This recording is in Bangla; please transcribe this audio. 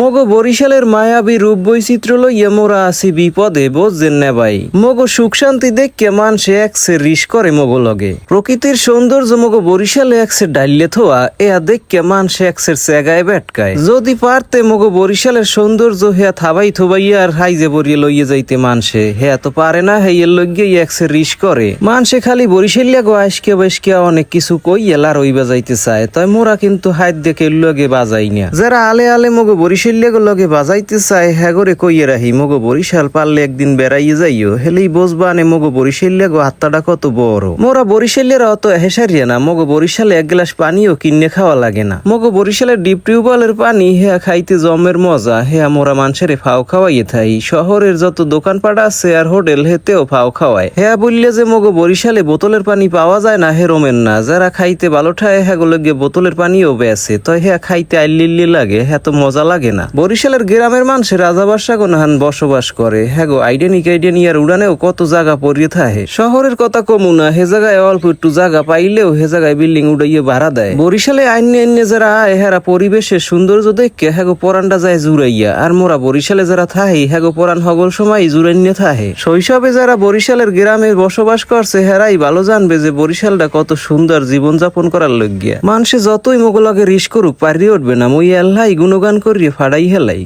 মগো বরিশালের মায়াবী রূপ বৈচিত্র্য লইয়া মোরা আছি বিপদে, বোঝেন না ভাই। মগো সুখ শান্তি দেখকে মানুষে একসে রিস করে মগো লগে। প্রকৃতির সৌন্দর্য মগো বরিশালে একসে ডাইলে থোয়া, এয়া দেখকে মানুষে একসের চেগায় বেটকায়। যদি পারতে মগো বরিশালের সৌন্দর্য হেয়া থাবাই থোবাইয়া আর হাইজে বরিয়ে লইয়ে যাইতে মানসে হেয়া তো পারে না হেয়ের লইগে একসে রিস করে। মানসে খালি বরিশালিয়া গো বৈশকিয়া অনেক কিছু কইয়া লারই যাইতে চায়, তাই মোরা কিন্তু হাত দেখে লগে বাজাই না যারা আলে আলে মগো বরিশালিয়া গো লগে বাজাইতে চায় হ্যাগরে কইয়ে রাহি, মগো বরিশাল পারলে একদিন বেড়াইয়ে যাইও। হেলেই বসবা আনে মগো বরিশালিয়া গো হাতটা কত বড়। মোরা বরিশালিয়ারা অত হেসারিয়া না, মগো বরিশালে এক গ্লাস পানিও কিনে খাওয়া লাগে না। মগো বরিশালের ডিপ টিউবওয়েলের পানি, হেয়া খাইতে জমের মজা, হেয়া মোরা মানুষের ফাও খাওয়াইয়ে থাই। শহরের যত দোকানপাট আছে আর হোটেল, হেতেও ফাও খাওয়ায়। হেয়া বললে যে মগো বরিশালে বোতলের পানি পাওয়া যায় না, হে রোমেন না, যারা খাইতে ভালো ঠায় হ্যাঁ গিয়ে বোতলের পানিও বেছে। তো হ্যাঁ খাইতে আইলিল্লি লাগে হ্যাঁ তো মজা লাগে না। বরিশালের গ্রামের মানুষের রাজা বাসা নাহান বসবাস করে। হ্যাঁ গো আইডেনিক আইডেনিয়ার উড়ানেও কত জায়গা পড়িয়ে থাকে। শহরের কথা কমু না, হে জায়গায় অল্প একটু জায়গা পাইলেও হে জায়গায় বিল্ডিং উড়াইয়ে ভাড়া দেয়। বরিশালে আইন আইনে যারা আয়, হেরা পরিবেশের সৌন্দর্য দেখে হ্যাঁ গো পরানটা যায় জুড়াইয়া। আর মোরা বরিশালে যারা থাহি হ্যাঁ গো পরান হগল সময় জুড়াইনে থাহে শৈশবে যারা বরিশালের গ্রামে বসবাস করছে, হেরাই ভালো জানবে যে বরিশালটা কত সুন্দর জীবনযাপন করার লগ্যা মানুষে যতই মোগলাকে রিস করুক, পারিয়ে উঠবে না। মই আল্লাহ গুণগান করিয়ে ফাড়াই হেলাই